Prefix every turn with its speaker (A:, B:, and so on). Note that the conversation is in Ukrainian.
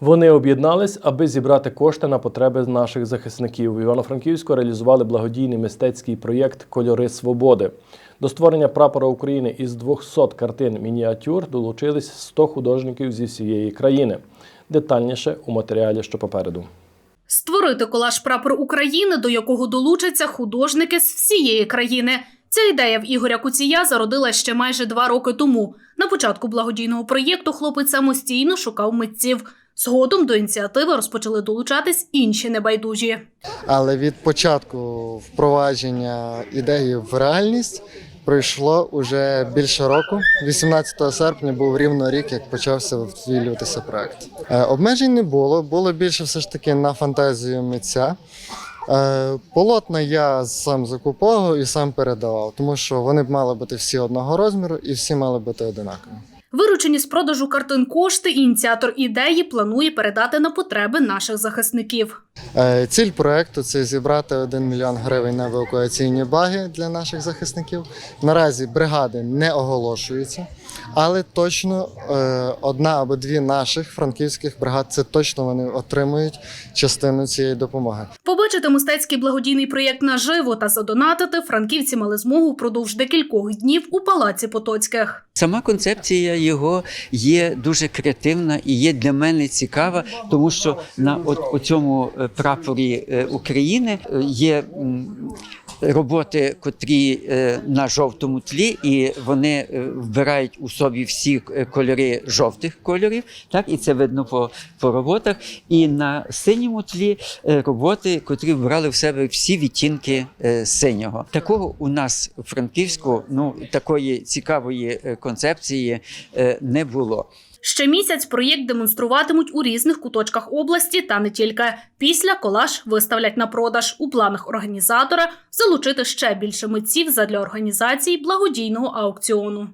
A: Вони об'єднались, аби зібрати кошти на потреби наших захисників. В Івано-Франківську реалізували благодійний мистецький проєкт Кольори свободи. До створення прапора України із 200 картин мініатюр долучились 100 художників зі всієї країни. Детальніше у матеріалі, що попереду.
B: Створити колаж прапор України, до якого долучаться художники з всієї країни. Ця ідея в Ігоря Куція зародилась ще майже два роки тому. На початку благодійного проєкту хлопець самостійно шукав митців. Згодом до ініціативи розпочали долучатись інші небайдужі.
C: Але від початку впровадження ідеї в реальність пройшло уже більше року. 18 серпня був рівно рік, як почався втілюватися проект. Е, Обмежень не було, було більше все ж таки на фантазію митця. Е, Полотна я сам закуповував і сам передавав, тому що вони б мали бути всі одного розміру і всі мали бути одинакові.
B: Виручені з продажу картин кошти ініціатор ідеї планує передати на потреби наших захисників.
C: Е, Ціль проекту це зібрати 1 мільйон гривень на евакуаційні баги для наших захисників. Наразі бригади не оголошуються, але точно е, одна або дві наших франківських бригад це точно вони отримують частину цієї допомоги.
B: Побачити мистецький благодійний проєкт наживо та задонатити франківці мали змогу впродовж декількох днів у палаці Потоцьких.
D: Сама концепція його є дуже креативна і є для мене цікава, тому що на от, у цьому е, прапорі е, України є роботи, котрі е, на жовтому тлі, і вони е, вбирають у собі всі е, кольори жовтих кольорів, так і це видно по, по роботах. І на синьому тлі роботи, котрі вбрали в себе всі відтінки синього. Такого у нас у Франківську, ну такої цікавої концепції не було.
B: Ще місяць проєкт демонструватимуть у різних куточках області та не тільки. Після колаж виставлять на продаж у планах організатора залучити ще більше митців задля організації благодійного аукціону.